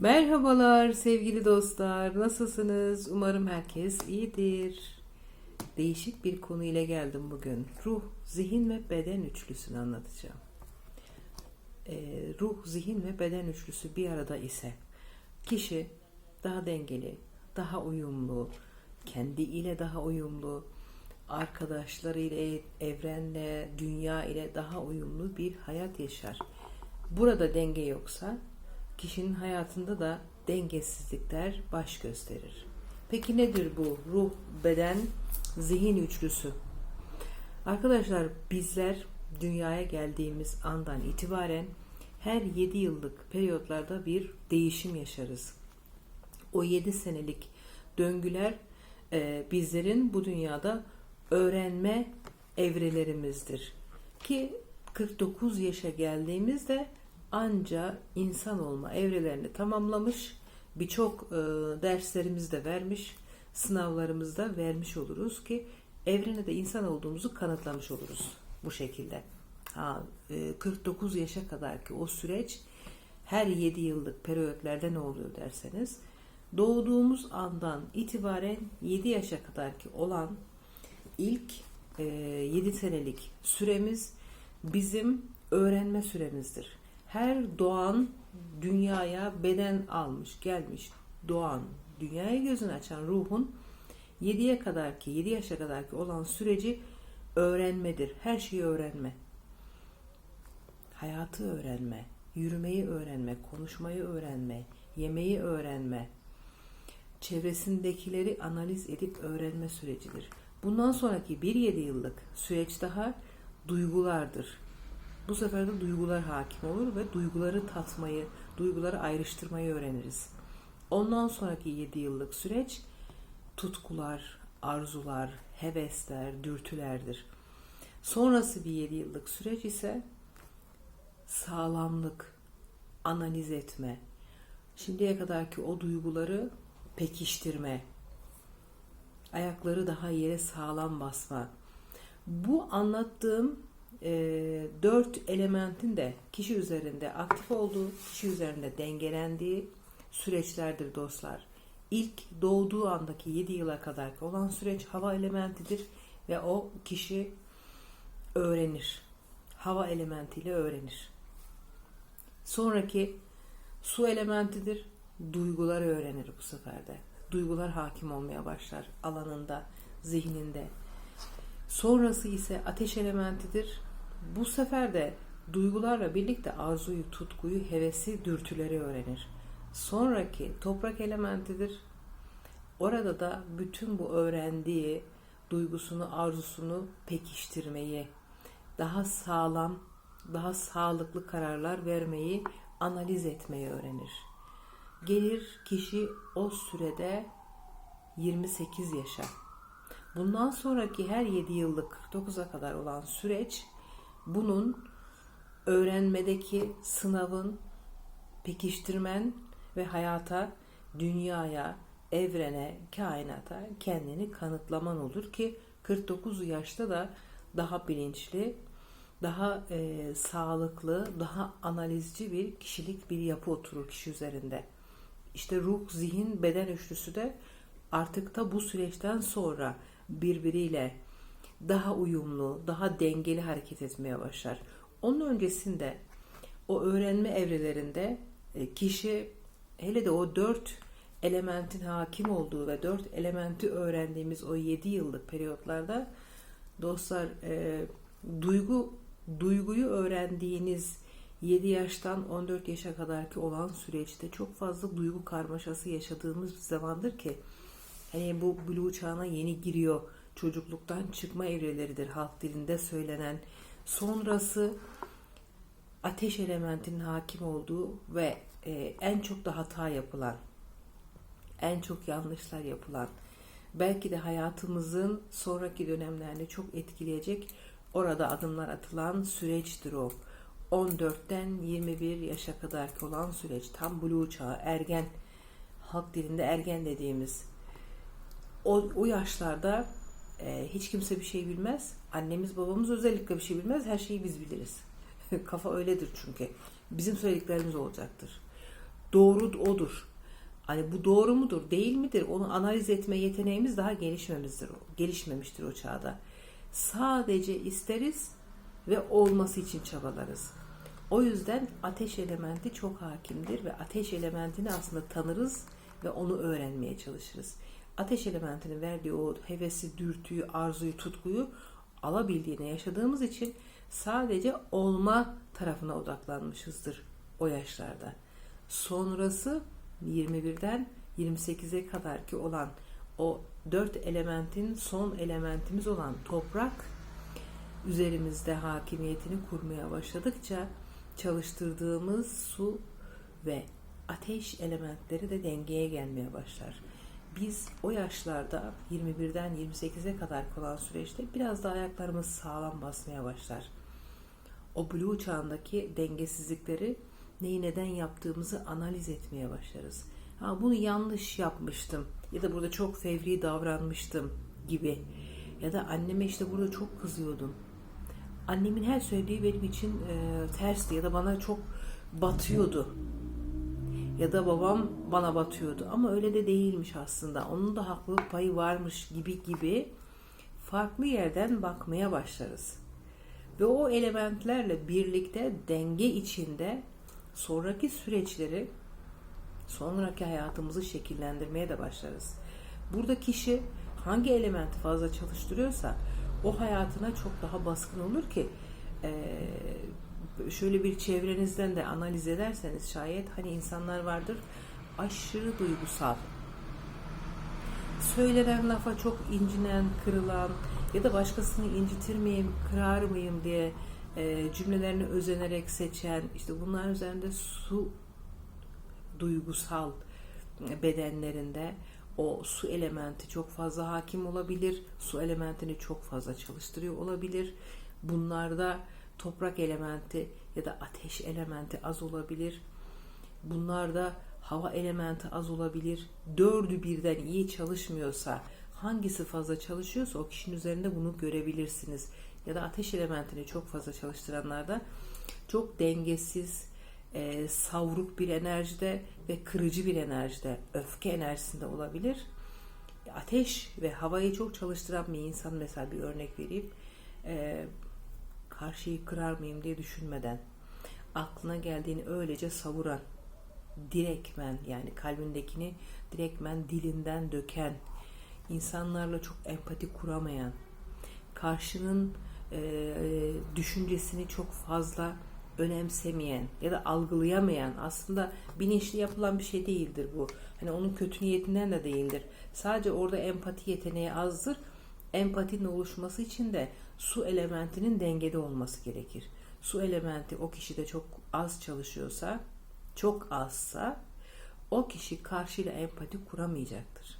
Merhabalar sevgili dostlar. Nasılsınız? Umarım herkes iyidir. Değişik bir konu ile geldim bugün. Ruh, zihin ve beden üçlüsünü anlatacağım. Ee, ruh, zihin ve beden üçlüsü bir arada ise kişi daha dengeli, daha uyumlu, kendi ile daha uyumlu, arkadaşları ile, evrenle, dünya ile daha uyumlu bir hayat yaşar. Burada denge yoksa kişinin hayatında da dengesizlikler baş gösterir. Peki nedir bu ruh, beden, zihin üçlüsü? Arkadaşlar bizler dünyaya geldiğimiz andan itibaren her 7 yıllık periyotlarda bir değişim yaşarız. O 7 senelik döngüler e, bizlerin bu dünyada öğrenme evrelerimizdir. Ki 49 yaşa geldiğimizde anca insan olma evrelerini tamamlamış, birçok e, derslerimizi de vermiş, sınavlarımızda vermiş oluruz ki evrene de insan olduğumuzu kanıtlamış oluruz bu şekilde. Ha, e, 49 yaşa kadar ki o süreç her 7 yıllık periyotlerde ne oluyor derseniz doğduğumuz andan itibaren 7 yaşa kadar ki olan ilk e, 7 senelik süremiz bizim öğrenme süremizdir. Her doğan dünyaya beden almış, gelmiş, doğan, dünyaya gözünü açan ruhun 7'ye kadar ki 7 yaşa kadar ki olan süreci öğrenmedir. Her şeyi öğrenme. Hayatı öğrenme, yürümeyi öğrenme, konuşmayı öğrenme, yemeği öğrenme, çevresindekileri analiz edip öğrenme sürecidir. Bundan sonraki 1-7 yıllık süreç daha duygulardır. Bu sefer de duygular hakim olur ve duyguları tatmayı, duyguları ayrıştırmayı öğreniriz. Ondan sonraki 7 yıllık süreç tutkular, arzular, hevesler, dürtülerdir. Sonrası bir 7 yıllık süreç ise sağlamlık, analiz etme, şimdiye kadarki o duyguları pekiştirme, ayakları daha yere sağlam basma. Bu anlattığım e, dört elementin de kişi üzerinde aktif olduğu, kişi üzerinde dengelendiği süreçlerdir dostlar. İlk doğduğu andaki 7 yıla kadar olan süreç hava elementidir ve o kişi öğrenir. Hava elementiyle öğrenir. Sonraki su elementidir. Duyguları öğrenir bu sefer de. Duygular hakim olmaya başlar alanında, zihninde. Sonrası ise ateş elementidir. Bu sefer de duygularla birlikte arzuyu, tutkuyu, hevesi, dürtüleri öğrenir. Sonraki toprak elementidir. Orada da bütün bu öğrendiği duygusunu, arzusunu pekiştirmeyi, daha sağlam, daha sağlıklı kararlar vermeyi, analiz etmeyi öğrenir. Gelir kişi o sürede 28 yaşa. Bundan sonraki her 7 yıllık 49'a kadar olan süreç bunun öğrenmedeki sınavın, pekiştirmen ve hayata, dünyaya, evrene, kainata kendini kanıtlaman olur ki 49 yaşta da daha bilinçli, daha e, sağlıklı, daha analizci bir kişilik bir yapı oturur kişi üzerinde. İşte ruh, zihin, beden üçlüsü de artık da bu süreçten sonra birbiriyle daha uyumlu, daha dengeli hareket etmeye başlar. Onun öncesinde o öğrenme evrelerinde e, kişi hele de o dört elementin hakim olduğu ve dört elementi öğrendiğimiz o yedi yıllık periyotlarda dostlar e, duygu duyguyu öğrendiğiniz 7 yaştan 14 yaşa kadar ki olan süreçte çok fazla duygu karmaşası yaşadığımız bir zamandır ki hani bu blue çağına yeni giriyor çocukluktan çıkma evreleridir halk dilinde söylenen sonrası ateş elementinin hakim olduğu ve e, en çok da hata yapılan en çok yanlışlar yapılan belki de hayatımızın sonraki dönemlerini çok etkileyecek orada adımlar atılan süreçtir o. 14'ten 21 yaşa kadar olan süreç tam blue çağı ergen halk dilinde ergen dediğimiz o, o yaşlarda e, hiç kimse bir şey bilmez. Annemiz babamız özellikle bir şey bilmez. Her şeyi biz biliriz. Kafa öyledir çünkü. Bizim söylediklerimiz olacaktır. doğru odur. Hani bu doğru mudur, değil midir? Onu analiz etme yeteneğimiz daha gelişmemiştir, gelişmemiştir o çağda. Sadece isteriz ve olması için çabalarız. O yüzden ateş elementi çok hakimdir ve ateş elementini aslında tanırız ve onu öğrenmeye çalışırız. Ateş elementinin verdiği o hevesi, dürtüyü, arzuyu, tutkuyu alabildiğine yaşadığımız için sadece olma tarafına odaklanmışızdır o yaşlarda. Sonrası 21'den 28'e kadar ki olan o dört elementin son elementimiz olan toprak üzerimizde hakimiyetini kurmaya başladıkça çalıştırdığımız su ve ateş elementleri de dengeye gelmeye başlar. Biz o yaşlarda 21'den 28'e kadar kalan süreçte biraz da ayaklarımız sağlam basmaya başlar. O blue çağındaki dengesizlikleri neyi neden yaptığımızı analiz etmeye başlarız. Ha bunu yanlış yapmıştım ya da burada çok fevri davranmıştım gibi ya da anneme işte burada çok kızıyordum. Annemin her söylediği benim için e, tersti ya da bana çok batıyordu. Ya da babam bana batıyordu ama öyle de değilmiş aslında. Onun da haklılık payı varmış gibi gibi farklı yerden bakmaya başlarız. Ve o elementlerle birlikte denge içinde sonraki süreçleri, sonraki hayatımızı şekillendirmeye de başlarız. Burada kişi hangi elementi fazla çalıştırıyorsa o hayatına çok daha baskın olur ki şöyle bir çevrenizden de analiz ederseniz şayet hani insanlar vardır aşırı duygusal söylenen lafa çok incinen, kırılan ya da başkasını incitir miyim, kırar mıyım diye e, cümlelerini özenerek seçen, işte bunlar üzerinde su duygusal bedenlerinde o su elementi çok fazla hakim olabilir. Su elementini çok fazla çalıştırıyor olabilir. Bunlarda toprak elementi ya da ateş elementi az olabilir. Bunlarda hava elementi az olabilir. Dördü birden iyi çalışmıyorsa hangisi fazla çalışıyorsa o kişinin üzerinde bunu görebilirsiniz. Ya da ateş elementini çok fazla çalıştıranlarda çok dengesiz, e, savruk bir enerjide ve kırıcı bir enerjide, öfke enerjisinde olabilir. Ateş ve havayı çok çalıştıran bir insan mesela bir örnek vereyim. E, karşıyı kırar mıyım diye düşünmeden aklına geldiğini öylece savuran direkmen yani kalbindekini direkmen dilinden döken insanlarla çok empati kuramayan karşının e, düşüncesini çok fazla önemsemeyen ya da algılayamayan aslında bilinçli yapılan bir şey değildir bu. Hani onun kötü niyetinden de değildir. Sadece orada empati yeteneği azdır. Empatinin oluşması için de su elementinin dengede olması gerekir. Su elementi o kişide çok az çalışıyorsa, çok azsa o kişi karşıyla empati kuramayacaktır.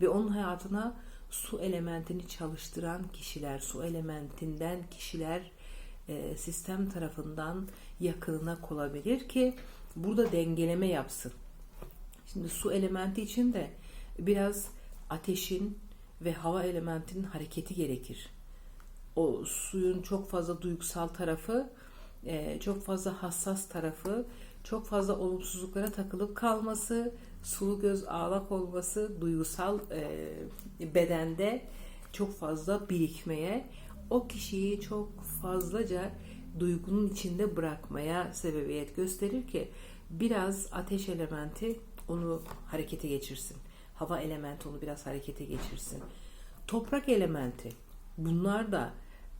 Ve onun hayatına su elementini çalıştıran kişiler, su elementinden kişiler e, sistem tarafından yakınına kolabilir ki burada dengeleme yapsın. Şimdi su elementi için de biraz ateşin ve hava elementinin hareketi gerekir. O suyun çok fazla duygusal tarafı, e, çok fazla hassas tarafı, çok fazla olumsuzluklara takılıp kalması, sulu göz ağlak olması, duygusal e, bedende çok fazla birikmeye, o kişiyi çok fazlaca duygunun içinde bırakmaya sebebiyet gösterir ki biraz ateş elementi onu harekete geçirsin. Hava elementi onu biraz harekete geçirsin. Toprak elementi bunlar da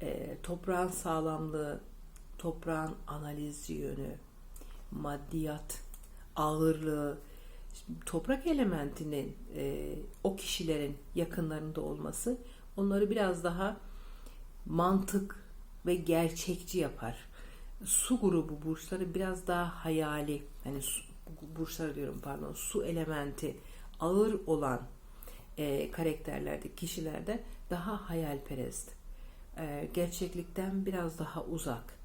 e, toprağın sağlamlığı, toprağın analizci yönü, maddiyat, ağırlığı, toprak elementinin e, o kişilerin yakınlarında olması onları biraz daha mantık ve gerçekçi yapar. Su grubu burçları biraz daha hayali, hani su, burçları diyorum pardon, su elementi ağır olan e, karakterlerde, kişilerde daha hayalperest. E, gerçeklikten biraz daha uzak.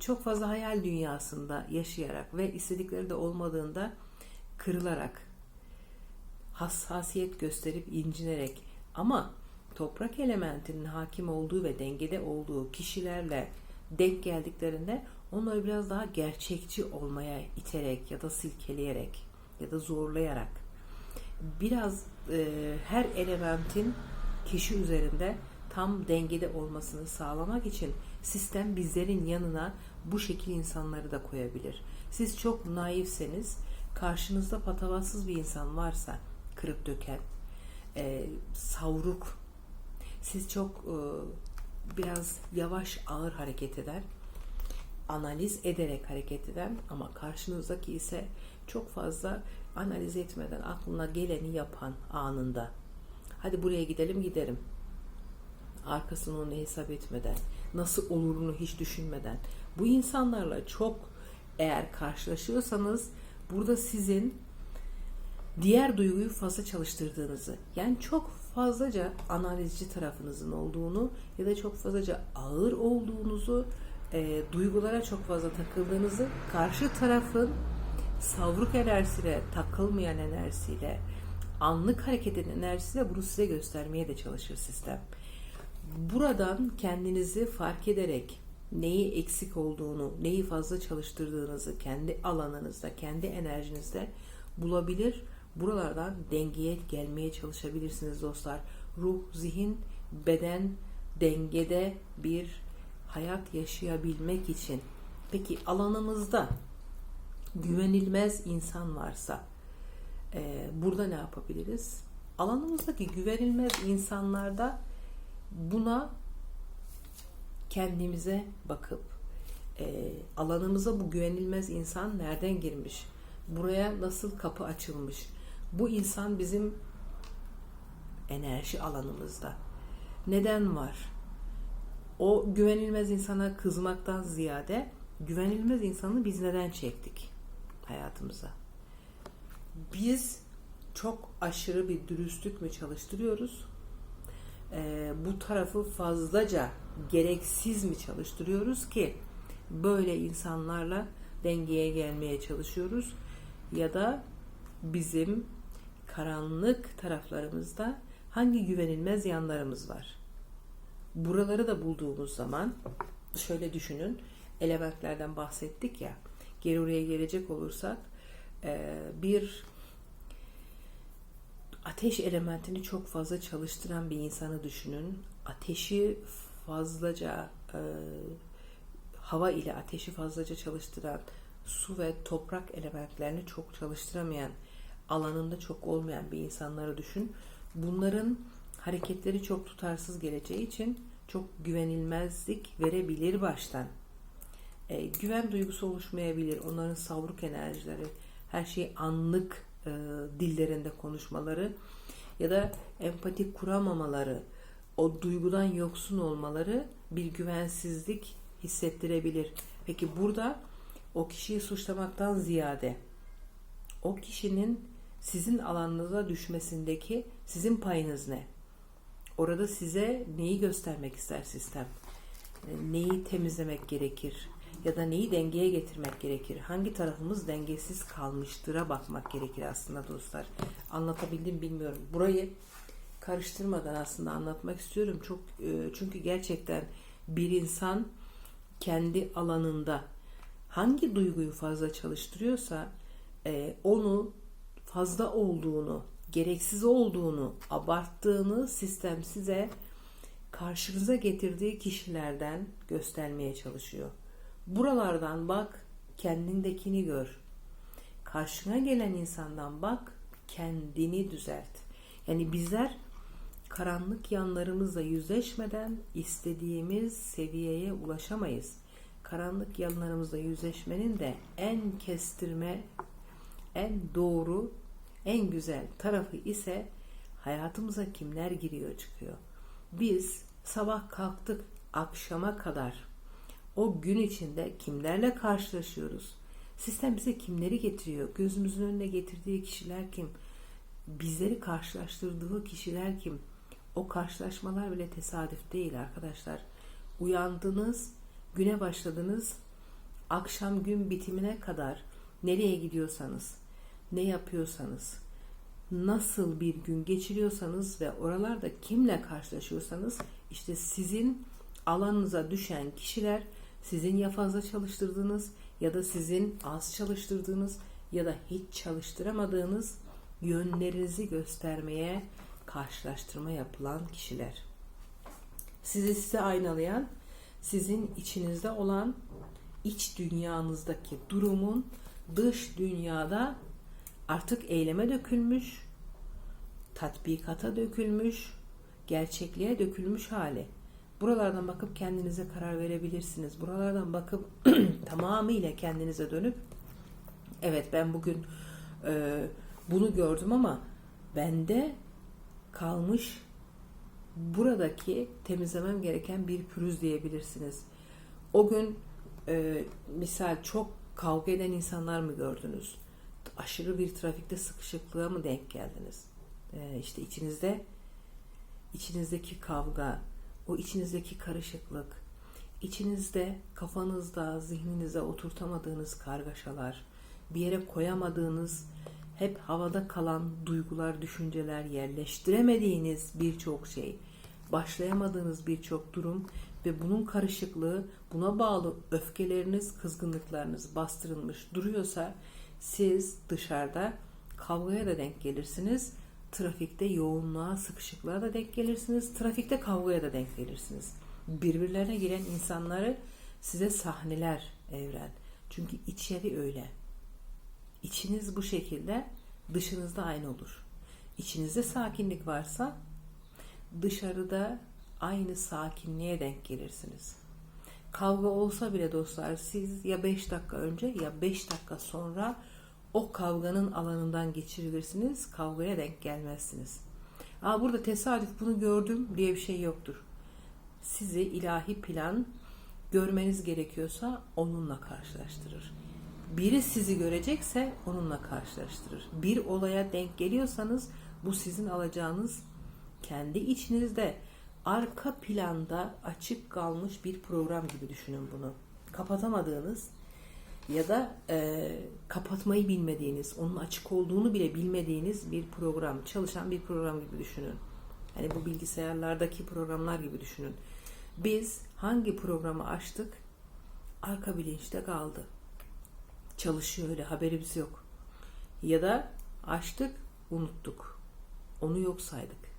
Çok fazla hayal dünyasında yaşayarak ve istedikleri de olmadığında kırılarak, hassasiyet gösterip incinerek ama toprak elementinin hakim olduğu ve dengede olduğu kişilerle denk geldiklerinde onları biraz daha gerçekçi olmaya iterek ya da silkeleyerek ya da zorlayarak biraz e, her elementin kişi üzerinde tam dengede olmasını sağlamak için sistem bizlerin yanına bu şekil insanları da koyabilir. Siz çok naifseniz karşınızda patavatsız bir insan varsa kırıp döken, e, savruk, siz çok e, biraz yavaş ağır hareket eden, analiz ederek hareket eden ama karşınızdaki ise çok fazla analiz etmeden aklına geleni yapan anında. Hadi buraya gidelim giderim. Arkasını onu hesap etmeden, nasıl olurunu hiç düşünmeden. Bu insanlarla çok eğer karşılaşıyorsanız burada sizin diğer duyguyu fazla çalıştırdığınızı, yani çok fazlaca analizci tarafınızın olduğunu ya da çok fazlaca ağır olduğunuzu, e, duygulara çok fazla takıldığınızı, karşı tarafın savruk enerjisiyle, takılmayan enerjisiyle, anlık hareket eden enerjisiyle bunu size göstermeye de çalışır sistem. Buradan kendinizi fark ederek neyi eksik olduğunu, neyi fazla çalıştırdığınızı kendi alanınızda, kendi enerjinizde bulabilir. Buralardan dengeye gelmeye çalışabilirsiniz dostlar. Ruh, zihin, beden dengede bir hayat yaşayabilmek için. Peki alanımızda güvenilmez insan varsa e, burada ne yapabiliriz? Alanımızdaki güvenilmez insanlarda buna kendimize bakıp e, alanımıza bu güvenilmez insan nereden girmiş? Buraya nasıl kapı açılmış? Bu insan bizim enerji alanımızda. Neden var? O güvenilmez insana kızmaktan ziyade güvenilmez insanı biz neden çektik hayatımıza? Biz çok aşırı bir dürüstlük mü çalıştırıyoruz? Ee, bu tarafı fazlaca gereksiz mi çalıştırıyoruz ki böyle insanlarla dengeye gelmeye çalışıyoruz ya da bizim karanlık taraflarımızda hangi güvenilmez yanlarımız var? Buraları da bulduğumuz zaman şöyle düşünün elementlerden bahsettik ya geri oraya gelecek olursak e, bir ateş elementini çok fazla çalıştıran bir insanı düşünün. Ateşi fazlaca e, hava ile ateşi fazlaca çalıştıran su ve toprak elementlerini çok çalıştıramayan alanında çok olmayan bir insanları düşün. Bunların hareketleri çok tutarsız geleceği için çok güvenilmezlik verebilir baştan. E, güven duygusu oluşmayabilir. Onların savruk enerjileri, her şey anlık e, dillerinde konuşmaları ya da empati kuramamaları, o duygudan yoksun olmaları bir güvensizlik hissettirebilir. Peki burada o kişiyi suçlamaktan ziyade o kişinin sizin alanınıza düşmesindeki sizin payınız ne? Orada size neyi göstermek ister sistem? Neyi temizlemek gerekir? Ya da neyi dengeye getirmek gerekir? Hangi tarafımız dengesiz kalmıştıra bakmak gerekir aslında dostlar. Anlatabildim bilmiyorum. Burayı karıştırmadan aslında anlatmak istiyorum. Çok e, çünkü gerçekten bir insan kendi alanında hangi duyguyu fazla çalıştırıyorsa e, onu fazla olduğunu, gereksiz olduğunu, abarttığını sistem size karşınıza getirdiği kişilerden göstermeye çalışıyor. Buralardan bak, kendindekini gör. Karşına gelen insandan bak, kendini düzelt. Yani bizler karanlık yanlarımızla yüzleşmeden istediğimiz seviyeye ulaşamayız. Karanlık yanlarımızla yüzleşmenin de en kestirme, en doğru, en güzel tarafı ise hayatımıza kimler giriyor çıkıyor. Biz sabah kalktık akşama kadar o gün içinde kimlerle karşılaşıyoruz? Sistem bize kimleri getiriyor? Gözümüzün önüne getirdiği kişiler kim? Bizleri karşılaştırdığı kişiler kim? O karşılaşmalar bile tesadüf değil arkadaşlar. Uyandınız, güne başladınız, akşam gün bitimine kadar nereye gidiyorsanız, ne yapıyorsanız, nasıl bir gün geçiriyorsanız ve oralarda kimle karşılaşıyorsanız işte sizin alanınıza düşen kişiler Sizin ya fazla çalıştırdığınız ya da sizin az çalıştırdığınız ya da hiç çalıştıramadığınız yönlerinizi göstermeye karşılaştırma yapılan kişiler. Sizi size aynalayan, sizin içinizde olan iç dünyanızdaki durumun dış dünyada artık eyleme dökülmüş, tatbikata dökülmüş, gerçekliğe dökülmüş hali. Buralardan bakıp kendinize karar verebilirsiniz. Buralardan bakıp tamamıyla kendinize dönüp evet ben bugün e, bunu gördüm ama bende kalmış buradaki temizlemem gereken bir pürüz diyebilirsiniz. O gün e, misal çok kavga eden insanlar mı gördünüz? Aşırı bir trafikte sıkışıklığa mı denk geldiniz? E, işte içinizde içinizdeki kavga, o içinizdeki karışıklık, içinizde kafanızda, zihninize oturtamadığınız kargaşalar, bir yere koyamadığınız, hep havada kalan duygular, düşünceler, yerleştiremediğiniz birçok şey, başlayamadığınız birçok durum ve bunun karışıklığı, buna bağlı öfkeleriniz, kızgınlıklarınız bastırılmış duruyorsa siz dışarıda kavgaya da denk gelirsiniz. Trafikte yoğunluğa, sıkışıklığa da denk gelirsiniz. Trafikte kavgaya da denk gelirsiniz. Birbirlerine giren insanları size sahneler evren. Çünkü içeri öyle. İçiniz bu şekilde, dışınızda aynı olur. İçinizde sakinlik varsa dışarıda aynı sakinliğe denk gelirsiniz. Kavga olsa bile dostlar siz ya 5 dakika önce ya 5 dakika sonra o kavganın alanından geçirilirsiniz. Kavgaya denk gelmezsiniz. Aa, burada tesadüf bunu gördüm diye bir şey yoktur. Sizi ilahi plan görmeniz gerekiyorsa onunla karşılaştırır. Biri sizi görecekse onunla karşılaştırır. Bir olaya denk geliyorsanız bu sizin alacağınız kendi içinizde arka planda açık kalmış bir program gibi düşünün bunu. Kapatamadığınız ya da e, kapatmayı bilmediğiniz, onun açık olduğunu bile bilmediğiniz bir program, çalışan bir program gibi düşünün. Hani bu bilgisayarlardaki programlar gibi düşünün. Biz hangi programı açtık? Arka bilinçte kaldı. Çalışıyor öyle haberimiz yok. Ya da açtık, unuttuk. Onu yok saydık.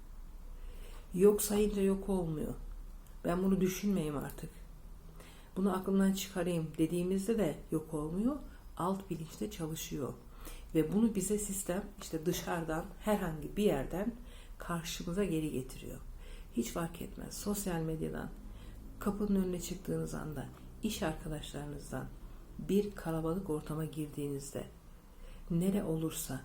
Yok sayınca yok olmuyor. Ben bunu düşünmeyeyim artık. Bunu aklımdan çıkarayım dediğimizde de yok olmuyor. Alt bilinçte çalışıyor. Ve bunu bize sistem işte dışarıdan herhangi bir yerden karşımıza geri getiriyor. Hiç fark etmez. Sosyal medyadan, kapının önüne çıktığınız anda, iş arkadaşlarınızdan, bir kalabalık ortama girdiğinizde, nere olursa,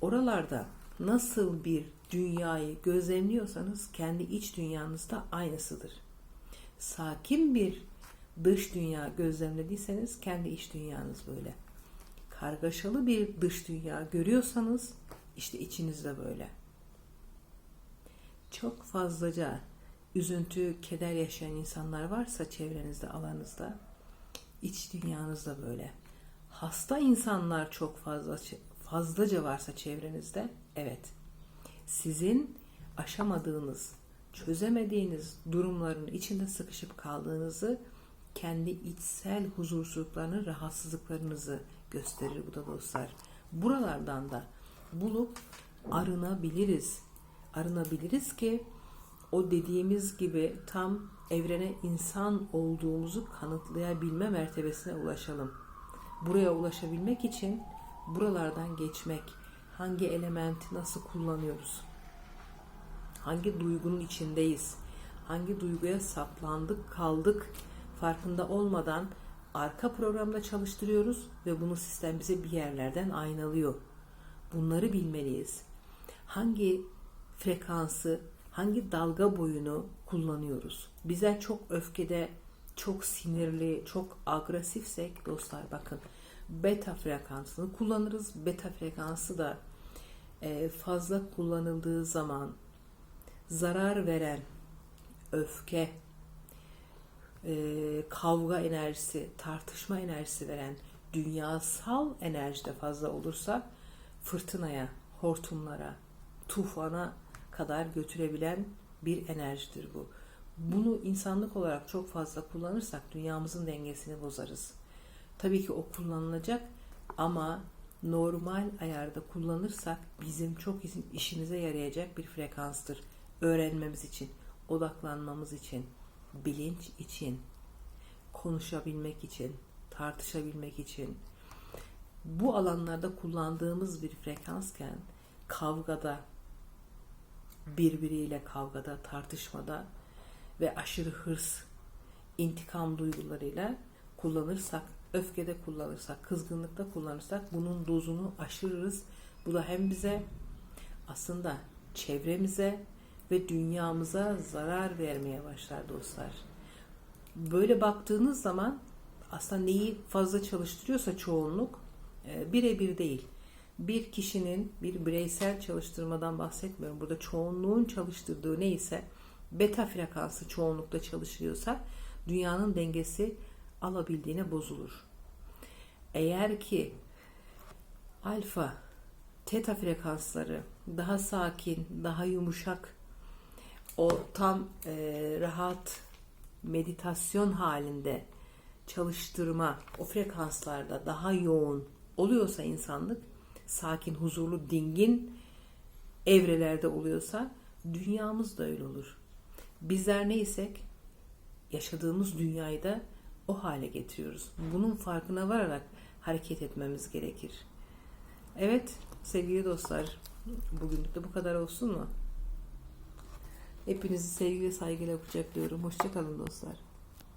oralarda nasıl bir dünyayı gözlemliyorsanız kendi iç dünyanızda aynısıdır. Sakin bir dış dünya gözlemlediyseniz kendi iç dünyanız böyle. Kargaşalı bir dış dünya görüyorsanız işte içinizde böyle. Çok fazlaca üzüntü, keder yaşayan insanlar varsa çevrenizde, alanınızda iç dünyanızda böyle. Hasta insanlar çok fazla fazlaca varsa çevrenizde evet. Sizin aşamadığınız, çözemediğiniz durumların içinde sıkışıp kaldığınızı kendi içsel huzursuzluklarını, rahatsızlıklarınızı gösterir bu da dostlar. Buralardan da bulup arınabiliriz. Arınabiliriz ki o dediğimiz gibi tam evrene insan olduğumuzu kanıtlayabilme mertebesine ulaşalım. Buraya ulaşabilmek için buralardan geçmek, hangi elementi nasıl kullanıyoruz? Hangi duygunun içindeyiz? Hangi duyguya saplandık, kaldık farkında olmadan arka programda çalıştırıyoruz ve bunu sistem bize bir yerlerden aynalıyor. Bunları bilmeliyiz. Hangi frekansı, hangi dalga boyunu kullanıyoruz? Bize çok öfkede, çok sinirli, çok agresifsek dostlar bakın beta frekansını kullanırız. Beta frekansı da e, fazla kullanıldığı zaman zarar veren öfke, e, kavga enerjisi, tartışma enerjisi veren dünyasal enerjide fazla olursa fırtınaya, hortumlara, tufana kadar götürebilen bir enerjidir bu. Bunu insanlık olarak çok fazla kullanırsak dünyamızın dengesini bozarız. Tabii ki o kullanılacak ama normal ayarda kullanırsak bizim çok işimize yarayacak bir frekanstır. Öğrenmemiz için, odaklanmamız için, bilinç için, konuşabilmek için, tartışabilmek için. Bu alanlarda kullandığımız bir frekansken kavgada, birbiriyle kavgada, tartışmada ve aşırı hırs, intikam duygularıyla kullanırsak, öfkede kullanırsak, kızgınlıkta kullanırsak bunun dozunu aşırırız. Bu da hem bize aslında çevremize ve dünyamıza zarar vermeye başlar dostlar. Böyle baktığınız zaman aslında neyi fazla çalıştırıyorsa çoğunluk e, birebir değil. Bir kişinin bir bireysel çalıştırmadan bahsetmiyorum. Burada çoğunluğun çalıştırdığı neyse beta frekansı çoğunlukta çalışıyorsa dünyanın dengesi alabildiğine bozulur. Eğer ki alfa, teta frekansları daha sakin, daha yumuşak, o tam e, rahat meditasyon halinde çalıştırma o frekanslarda daha yoğun oluyorsa insanlık sakin, huzurlu, dingin evrelerde oluyorsa dünyamız da öyle olur. Bizler neysek yaşadığımız dünyayı da o hale getiriyoruz. Bunun farkına vararak hareket etmemiz gerekir. Evet sevgili dostlar bugünlük de bu kadar olsun mu? Hepinizi sevgi ve saygıyla kucaklıyorum. Hoşçakalın dostlar.